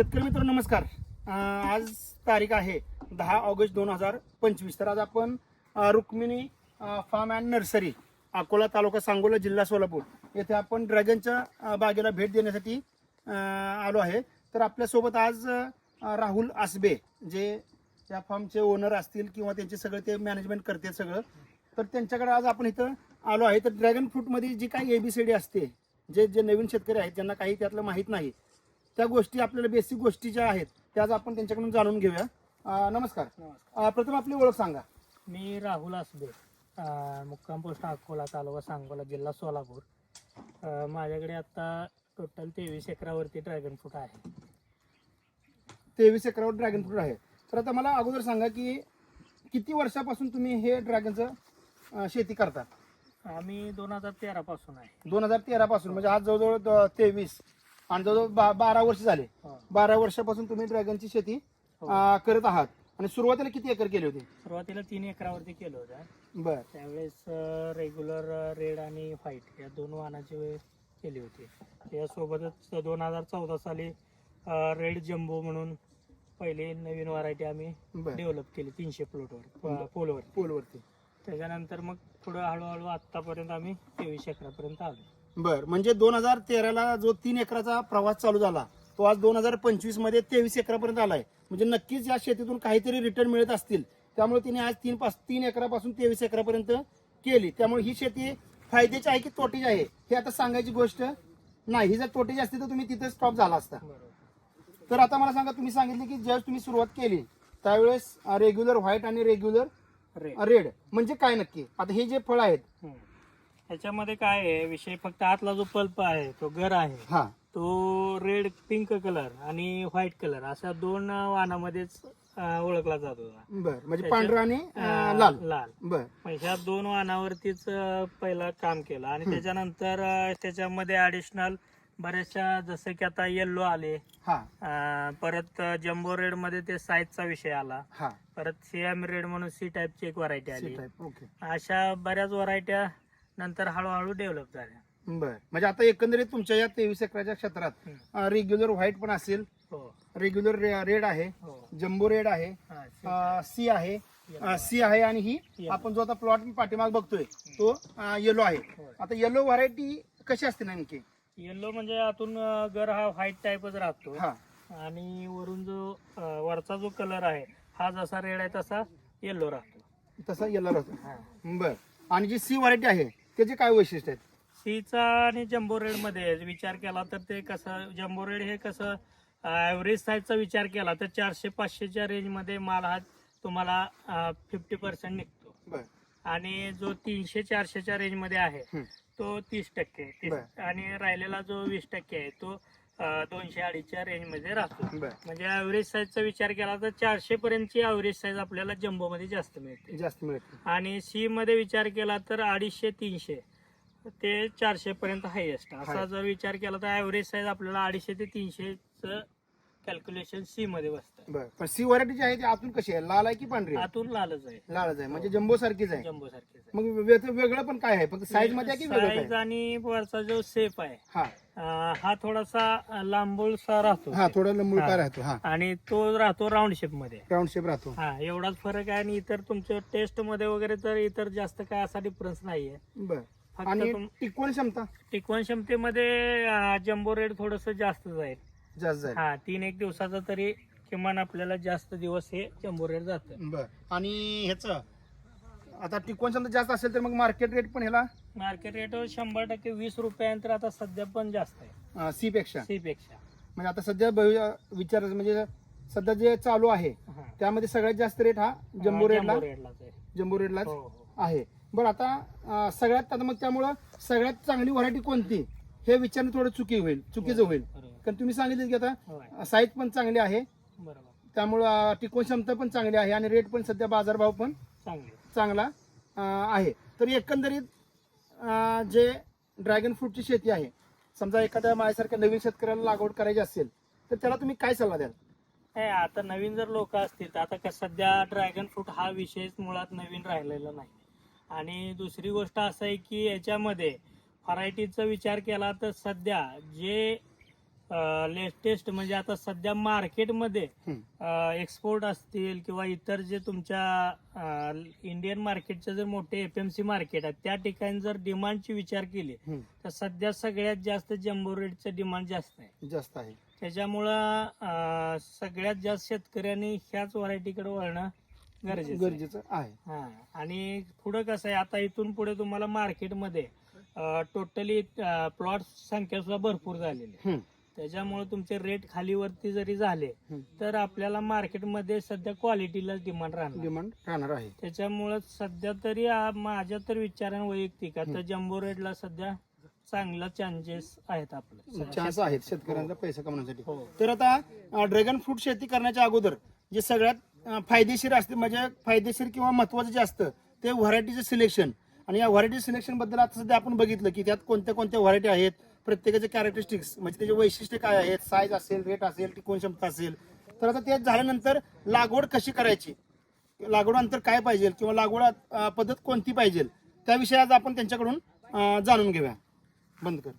शेतकरी मित्र नमस्कार. आज तारीख आहे दहा ऑगस्ट दोन हजार पंचवीस. तर आज आपण Rukmini farm and nursery Akola taluka Sangola जिल्हा सोलापूर येथे आपण ड्रॅगनच्या बागेला भेट देण्यासाठी आलो आहे. तर आपल्यासोबत आज राहुल आसबे जे त्या फार्मचे ओनर असतील किंवा त्यांचे सगळे ते मॅनेजमेंट करते सगळं. तर त्यांच्याकडे आज आपण इथं आलो आहे. तर ड्रॅगन फ्रूटमध्ये जी काही एबीसीडी असते जे जे नवीन शेतकरी आहेत ज्यांना काही त्यातलं माहीत नाही त्या गोष्टी आपल्याला बेसिक गोष्टी ज्या आहेत त्या आज आपण त्यांच्याकडून जाणून घेऊया. अं, नमस्कार. अं, प्रथम आपली ओळख सांगा. मी राहुल आसबे अं, मुक्काम पोस्ट अकोला तालुका सांगोला जिल्हा सोलापूर. अं, माझ्याकडे आता टोटल तेवीस एकरावरती ड्रॅगन फ्रूट आहे. तेवीस एकरावर ड्रॅगन फ्रूट आहे. तर आता मला अगोदर सांगा की किती वर्षापासून तुम्ही हे ड्रॅगनचं अं, शेती करता? आम्ही दोन हजार तेरा पासून आहे. दोन हजार तेरा पासून म्हणजे आज जवळजवळ तेवीस. आणि जवळजवळ बा- बारा वर्ष झाले. हो. बारा वर्षापासून तुम्ही ड्रॅगनची शेती हो. अं, करत आहात. आणि सुरुवातीला किती एकर केली होती? सुरुवातीला तीन एकरावरती केलं होतं. बर. त्यावेळेस रेग्युलर रेड आणि व्हाईट या दोन वाहनाची केली होती. त्यासोबतच दोन हजार चौदा साली रेड जम्बो म्हणून पहिली नवीन व्हरायटी आम्ही बर. डेव्हलप केली तीनशे प्लॉटवर पोलवर पोलवरती त्याच्यानंतर मग हळूहळू आतापर्यंत आम्ही तेवीस एकरापर्यंत आलो बर म्हणजे दोन हजार तेराला जो तीन एकराचा प्रवास चालू झाला तो आज दोन हजार पंचवीसमध्ये तेवीस एकरापर्यंत आलाय. म्हणजे नक्कीच या शेतीतून काहीतरी रिटर्न मिळत असतील. त्यामुळे तिने आज तीन पास तीन एकरापासून तेवीस एकरापर्यंत केली. त्यामुळे ही शेती फायद्याची आहे की तोटीची आहे हे आता सांगायची गोष्ट नाही. ही जर तोटीची असती तर तुम्ही तिथे स्टॉप झाला असता. तर आता मला सांगा तुम्ही सांगितले की ज्यावेळेस तुम्ही सुरुवात केली त्यावेळेस रेग्युलर व्हाईट आणि रेग्युलर रेड म्हणजे काय नक्की? आता हे जे फळ आहेत. ह्याच्यामध्ये काय आहे विषय फक्त आतला जो पल्प आहे तो गर आहे. हा. तो रेड पिंक कलर आणि व्हाईट कलर अशा दोन वाहनामध्येच अं, ओळखला जातो. बर. म्हणजे पांढरा आणि अं, लाल. लाल. बर. मग ह्या दोन वाहनावरतीच अं, पहिला काम केलं आणि त्याच्यानंतर अं, त्याच्यामध्ये ऍडिशनल बऱ्याचशा जसं की आता येल्लो आले. हा. अं, परत जम्बो रेडमध्ये ते साईजचा विषय आला. हा. परत सीएम रेड म्हणून सी टाईपची एक व्हरायटी आली. ओके अशा बऱ्याच व्हरायट्या नंतर हळूहळू डेव्हलप झाल्या. बर. म्हणजे आता एकंदरीत तुमच्या या तेवीस एकराच्या क्षेत्रात रेग्युलर व्हाईट पण असेल हो. रेग्युलर रेड आहे हो. जम्बो रेड आहे हा, सी आहे सी आहे. आणि ही Yellow. आपण जो आता प्लॉट पाठीमाग बघतोय तो येलो आहे. होय. आता येलो व्हरायटी कशी असते नेमकी? येल्लो म्हणजे आतून गर हा व्हाईट टाईपच राहतो. हा. आणि वरून जो अं, वरचा जो कलर आहे हा जसा रेड आहे तसा येल्लो राहतो. तसा येलो राहतो. बर. आणि जी सी व्हरायटी आहे त्याचे काय वैशिष्ट्य आहेत? सीचा आणि जम्बो रेडमध्ये विचार केला तर ते कसं जम्बो रेड हे कसं ऍव्हरेज साईजचा विचार केला तर चारशे पाचशेच्या रेंजमध्ये माल हा तुम्हाला फिफ्टी पर्सेंट निघतो. बर. आणि जो तीनशे चारशेच्या रेंजमध्ये आहे. तो तीस टक्के तीस-. आणि राहिलेला जो वीस टक्के आहे तो दोनशे अडीचच्या रेंजमध्ये राहतो म्हणजे ऍव्हरेज साईजचा विचार केला तर चारशे पर्यंतची ऍव्हरेज साईज आपल्याला जम्बो मध्ये जास्त मिळते जास्त मिळते आणि सी मध्ये विचार केला तर अडीचशे तीनशे ते चारशे पर्यंत हायएस्ट असा. जर विचार केला तर ऍव्हरेज साईज आपल्याला अडीचशे ते तीनशे च कॅल्क्युलेशन सी मध्ये बसतं बर. पण सी व्हरायटी जी आहे ती आतून कशी आहे? लाल आहे की पांढरी आहे? आतून लालच आहे. लालच आहे. म्हणजे जम्बो सारखीच आहे. जम्बो सारखेच मग वे- वेगळं पण काय आहे? फक्त साईजमध्ये आहे की वेगळं साईज आणि वरचा जो सेप आहे हा. अं, हा थोडासा लांबोळसा राहतो. हा थोडा लंबूळ हा. काय राहतो. हा. आणि तो राहतो राऊंड शेपमध्ये. राऊंड शेप राहतो. हा एवढाच फरक आहे आणि इतर तुमच्या टेस्टमध्ये वगैरे तर इतर जास्त काय असा डिफरन्स नाहीये. बर. फक्त आणि तुम- टिकवण क्षमता? टिकवण क्षमतेमध्ये जम्बो रेड थोडस जास्त जाईल जास्त जाईल. हा तीन एक दिवसाचा तरी किमान आपल्याला जास्त दिवस हे जम्बो रेड जात. बर. आणि ह्याच आता टिकवण क्षमता जास्त असेल तर मग मार्केट रेट पण ह्याला? मार्केट रेट शंभर टक्के वीस रुपयांतर आता सध्या पण जास्त आहे. सी पेक्षा सी पेक्षा. म्हणजे आता सध्या भवि- विचार म्हणजे सध्या जे चालू आहे हा. त्यामध्ये सगळ्यात जास्त रेट हा जम्बो हा, रेटला जम्बो रेडलाच आहे. जम्बो हो हो. आहे. बरं आता अं, सगळ्यात आता मग त्यामुळं सगळ्यात चांगली व्हरायटी कोणती? हे विचारणं थोडं चुकी होईल चुकीचं होईल. कारण तुम्ही सांगितलं की आता साईज पण चांगली आहे. त्यामुळं टिकवण क्षमता पण चांगली आहे आणि रेट पण सध्या बाजारभाव पण चांगले. आहे. तर एकंदरीत जे ड्रॅगन फ्रूटची शेती आहे समजा एखाद्या माझ्यासारख्या नवीन शेतकऱ्याला लागवड करायची असेल तर त्याला तुम्ही काय सल्ला द्याल? नाही आता नवीन जर लोक असतील तर आता सध्या ड्रॅगन फ्रूट हा विषयच मुळात नवीन राहिलेला नाही. आणि दुसरी गोष्ट असं आहे की याच्यामध्ये व्हरायटीचा विचार केला तर सध्या जे लेटेस्ट म्हणजे आता सध्या मार्केटमध्ये. एक्सपोर्ट असतील किंवा इतर जे तुमच्या इंडियन मार्केटचे जर मोठे एफ एम सी मार्केट आहेत त्या ठिकाणी जर डिमांडची विचार केली. तर सध्या सगळ्यात जास्त जम्बो रेटचं डिमांड जास्त आहे जास्त आहे त्याच्यामुळं सगळ्यात जास्त शेतकऱ्यांनी ह्याच व्हरायटीकडे वळणं गरजेचं आहे. गरजेचं आहे हा आणि पुढं कसं आहे आता इथून पुढे तुम्हाला मार्केटमध्ये टोटली प्लॉट संख्या सुद्धा भरपूर झालेली. त्याच्यामुळे तुमचे रेट खालीवरती जरी झाले. तर आपल्याला मार्केटमध्ये सध्या क्वालिटीला डिमांड राहणार. डिमांड राहणार आहे. त्याच्यामुळं सध्या तरी माझ्या तर विचाराने वैयक्तिक आता जम्बो रेटला सध्या चांगला चान्सेस आहेत आपले. चान्स आहेत शेतकऱ्यांचा पैसा कमवण्यासाठी. हो. तर आता ड्रॅगन फ्रूट शेती करण्याच्या अगोदर जे सगळ्यात फायदेशीर असते म्हणजे फायदेशीर किंवा महत्वाचं जे असतं ते व्हरायटीचं सिलेक्शन आणि या व्हरायटी सिलेक्शनबद्दल आता सध्या आपण बघितलं की त्यात कोणत्या कोणत्या व्हरायटी आहेत प्रत्येकाचे कॅरेक्टरिस्टिक्स म्हणजे त्याचे वैशिष्ट्य काय आहेत साईज असेल रेट असेल टिकवण क्षमता असेल. तर आता ते झाल्यानंतर लागवड कशी करायची? लागवड अंतर काय पाहिजे किंवा लागवड पद्धत कोणती पाहिजे? त्याविषयी आज आपण त्यांच्याकडून जाणून घेऊया. बंद कर.